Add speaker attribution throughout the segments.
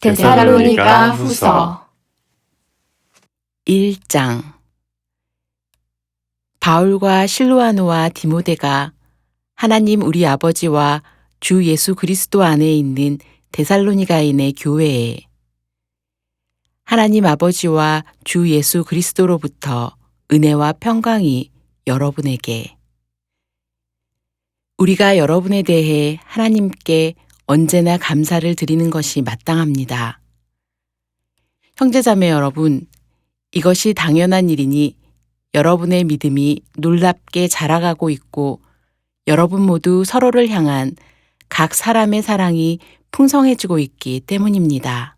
Speaker 1: 데살로니가 후서.
Speaker 2: 1장. 바울과 실로아노와 디모데가 하나님 우리 아버지와 주 예수 그리스도 안에 있는 데살로니가인의 교회에 하나님 아버지와 주 예수 그리스도로부터 은혜와 평강이 여러분에게. 우리가 여러분에 대해 하나님께 언제나 감사를 드리는 것이 마땅합니다. 형제자매 여러분, 이것이 당연한 일이니 여러분의 믿음이 놀랍게 자라가고 있고 여러분 모두 서로를 향한 각 사람의 사랑이 풍성해지고 있기 때문입니다.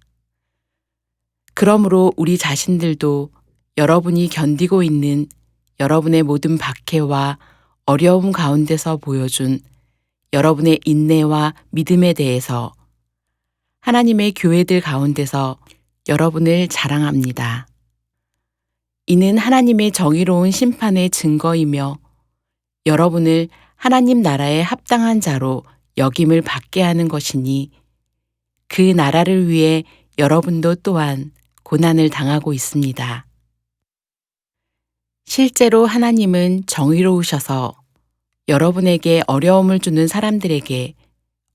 Speaker 2: 그러므로 우리 자신들도 여러분이 견디고 있는 여러분의 모든 박해와 어려움 가운데서 보여준 여러분의 인내와 믿음에 대해서 하나님의 교회들 가운데서 여러분을 자랑합니다. 이는 하나님의 정의로운 심판의 증거이며 여러분을 하나님 나라에 합당한 자로 역임을 받게 하는 것이니 그 나라를 위해 여러분도 또한 고난을 당하고 있습니다. 실제로 하나님은 정의로우셔서 여러분에게 어려움을 주는 사람들에게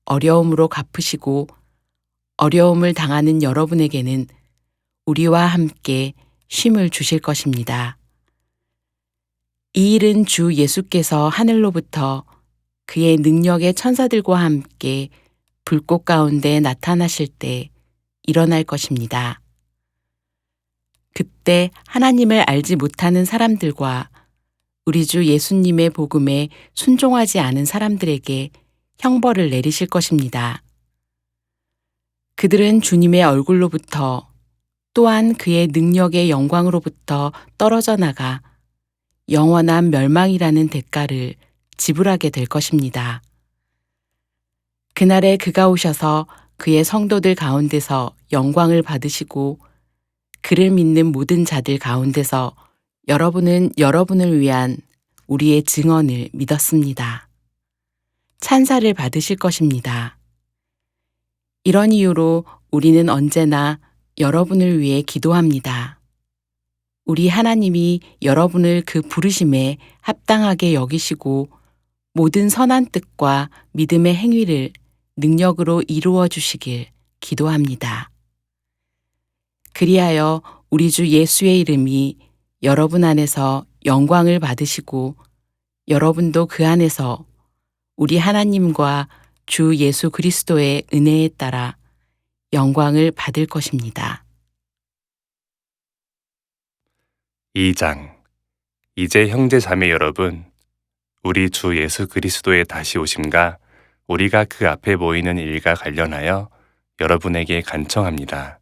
Speaker 2: 어려움으로 갚으시고 어려움을 당하는 여러분에게는 우리와 함께 쉼을 주실 것입니다. 이 일은 주 예수께서 하늘로부터 그의 능력의 천사들과 함께 불꽃 가운데 나타나실 때 일어날 것입니다. 그때 하나님을 알지 못하는 사람들과 우리 주 예수님의 복음에 순종하지 않은 사람들에게 형벌을 내리실 것입니다. 그들은 주님의 얼굴로부터 또한 그의 능력의 영광으로부터 떨어져 나가 영원한 멸망이라는 대가를 지불하게 될 것입니다. 그날에 그가 오셔서 그의 성도들 가운데서 영광을 받으시고 그를 믿는 모든 자들 가운데서 여러분은 여러분을 위한 우리의 증언을 믿었습니다. 찬사를 받으실 것입니다. 이런 이유로 우리는 언제나 여러분을 위해 기도합니다. 우리 하나님이 여러분을 그 부르심에 합당하게 여기시고 모든 선한 뜻과 믿음의 행위를 능력으로 이루어 주시길 기도합니다. 그리하여 우리 주 예수의 이름이 여러분 안에서 영광을 받으시고 여러분도 그 안에서 우리 하나님과 주 예수 그리스도의 은혜에 따라 영광을 받을 것입니다.
Speaker 3: 2장 이제 형제 자매 여러분 우리 주 예수 그리스도의 다시 오심과 우리가 그 앞에 모이는 일과 관련하여 여러분에게 간청합니다.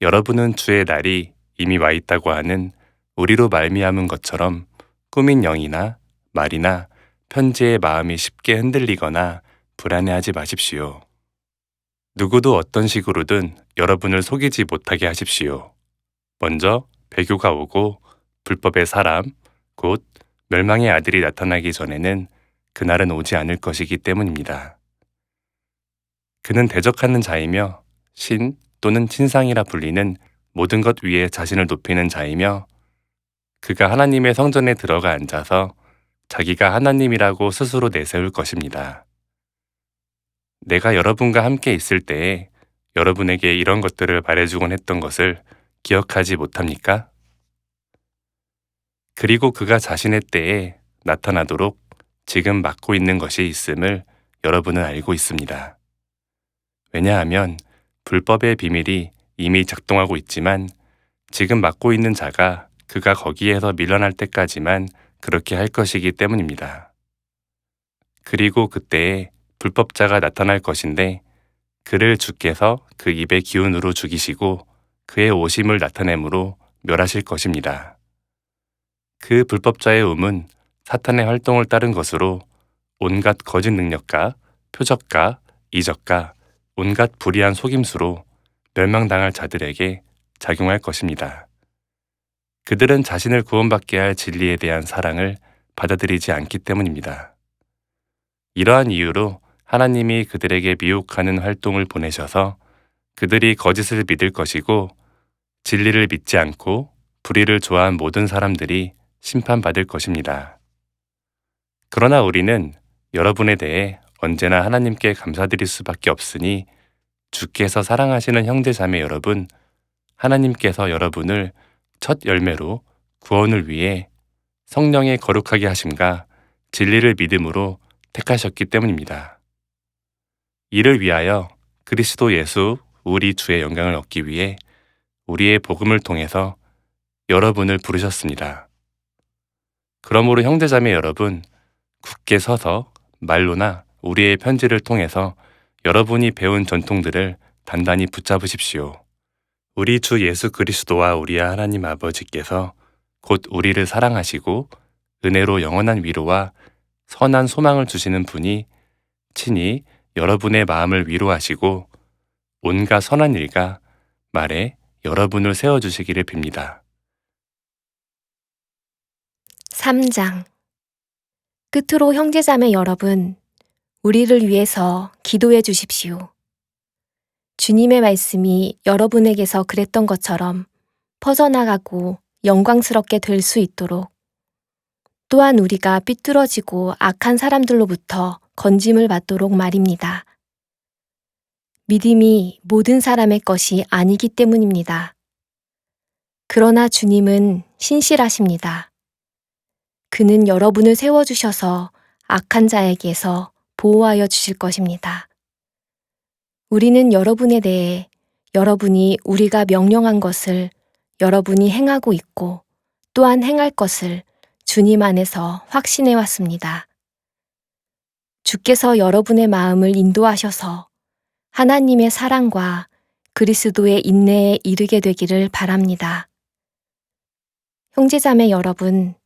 Speaker 3: 여러분은 주의 날이 이미 와 있다고 하는 우리로 말미암은 것처럼 꾸민 영이나 말이나 편지의 마음이 쉽게 흔들리거나 불안해하지 마십시오. 누구도 어떤 식으로든 여러분을 속이지 못하게 하십시오. 먼저 배교가 오고 불법의 사람, 곧 멸망의 아들이 나타나기 전에는 그날은 오지 않을 것이기 때문입니다. 그는 대적하는 자이며 신 또는 친상이라 불리는 모든 것 위에 자신을 높이는 자이며 그가 하나님의 성전에 들어가 앉아서 자기가 하나님이라고 스스로 내세울 것입니다. 내가 여러분과 함께 있을 때에 여러분에게 이런 것들을 말해주곤 했던 것을 기억하지 못합니까? 그리고 그가 자신의 때에 나타나도록 지금 맡고 있는 것이 있음을 여러분은 알고 있습니다. 왜냐하면 불법의 비밀이 이미 작동하고 있지만 지금 맡고 있는 자가 그가 거기에서 밀려날 때까지만 그렇게 할 것이기 때문입니다. 그리고 그때에 불법자가 나타날 것인데 그를 주께서 그 입의 기운으로 죽이시고 그의 오심을 나타내므로 멸하실 것입니다. 그 불법자의 음은 사탄의 활동을 따른 것으로 온갖 거짓 능력과 표적과 이적과 온갖 불의한 속임수로 멸망당할 자들에게 작용할 것입니다. 그들은 자신을 구원받게 할 진리에 대한 사랑을 받아들이지 않기 때문입니다. 이러한 이유로 하나님이 그들에게 미혹하는 활동을 보내셔서 그들이 거짓을 믿을 것이고 진리를 믿지 않고 불의를 좋아한 모든 사람들이 심판받을 것입니다. 그러나 우리는 여러분에 대해 언제나 하나님께 감사드릴 수밖에 없으니 주께서 사랑하시는 형제 자매 여러분, 하나님께서 여러분을 첫 열매로 구원을 위해 성령의 거룩하게 하심과 진리를 믿음으로 택하셨기 때문입니다. 이를 위하여 그리스도 예수 우리 주의 영광을 얻기 위해 우리의 복음을 통해서 여러분을 부르셨습니다. 그러므로 형제자매 여러분, 굳게 서서 말로나 우리의 편지를 통해서 여러분이 배운 전통들을 단단히 붙잡으십시오. 우리 주 예수 그리스도와 우리의 하나님 아버지께서 곧 우리를 사랑하시고 은혜로 영원한 위로와 선한 소망을 주시는 분이 친히 여러분의 마음을 위로하시고 온갖 선한 일과 말에 여러분을 세워주시기를 빕니다.
Speaker 1: 3장 끝으로 형제자매 여러분, 우리를 위해서 기도해 주십시오. 주님의 말씀이 여러분에게서 그랬던 것처럼 퍼져나가고 영광스럽게 될 수 있도록 또한 우리가 삐뚤어지고 악한 사람들로부터 건짐을 받도록 말입니다. 믿음이 모든 사람의 것이 아니기 때문입니다. 그러나 주님은 신실하십니다. 그는 여러분을 세워주셔서 악한 자에게서 보호하여 주실 것입니다. 우리는 여러분에 대해 여러분이 우리가 명령한 것을 여러분이 행하고 있고 또한 행할 것을 주님 안에서 확신해 왔습니다. 주께서 여러분의 마음을 인도하셔서 하나님의 사랑과 그리스도의 인내에 이르게 되기를 바랍니다. 형제자매 여러분,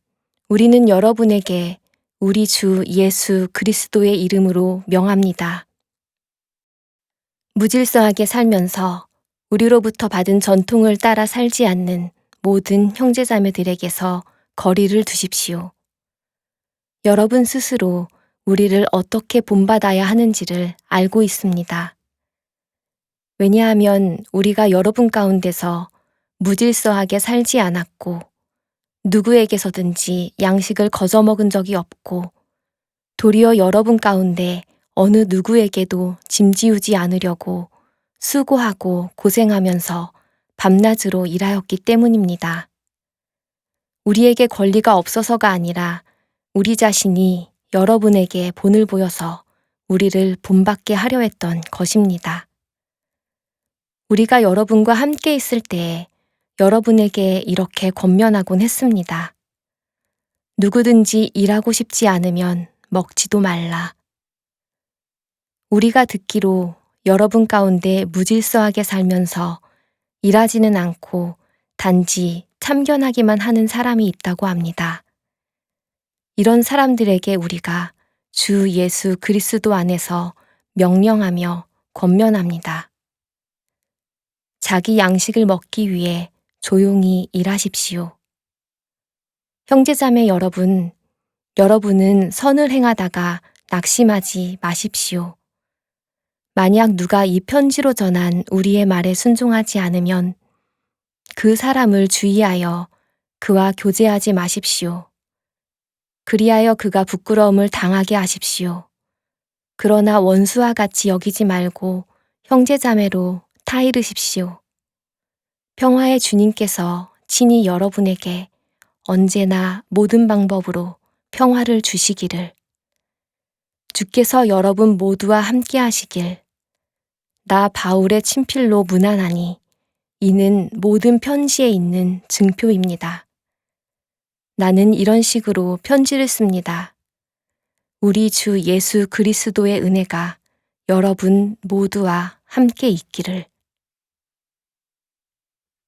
Speaker 1: 우리는 여러분에게 우리 주 예수 그리스도의 이름으로 명합니다. 무질서하게 살면서 우리로부터 받은 전통을 따라 살지 않는 모든 형제자매들에게서 거리를 두십시오. 여러분 스스로 우리를 어떻게 본받아야 하는지를 알고 있습니다. 왜냐하면 우리가 여러분 가운데서 무질서하게 살지 않았고 누구에게서든지 양식을 거저 먹은 적이 없고 도리어 여러분 가운데 어느 누구에게도 짐지우지 않으려고 수고하고 고생하면서 밤낮으로 일하였기 때문입니다. 우리에게 권리가 없어서가 아니라 우리 자신이 여러분에게 본을 보여서 우리를 본받게 하려 했던 것입니다. 우리가 여러분과 함께 있을 때에 여러분에게 이렇게 권면하곤 했습니다. 누구든지 일하고 싶지 않으면 먹지도 말라. 우리가 듣기로 여러분 가운데 무질서하게 살면서 일하지는 않고 단지 참견하기만 하는 사람이 있다고 합니다. 이런 사람들에게 우리가 주 예수 그리스도 안에서 명령하며 권면합니다. 자기 양식을 먹기 위해 조용히 일하십시오. 형제자매 여러분, 여러분은 선을 행하다가 낙심하지 마십시오. 만약 누가 이 편지로 전한 우리의 말에 순종하지 않으면 그 사람을 주의하여 그와 교제하지 마십시오. 그리하여 그가 부끄러움을 당하게 하십시오. 그러나 원수와 같이 여기지 말고 형제자매로 타이르십시오. 평화의 주님께서 친히 여러분에게 언제나 모든 방법으로 평화를 주시기를. 주께서 여러분 모두와 함께 하시길. 나 바울의 친필로 문안하니 이는 모든 편지에 있는 증표입니다. 나는 이런 식으로 편지를 씁니다. 우리 주 예수 그리스도의 은혜가 여러분 모두와 함께 있기를.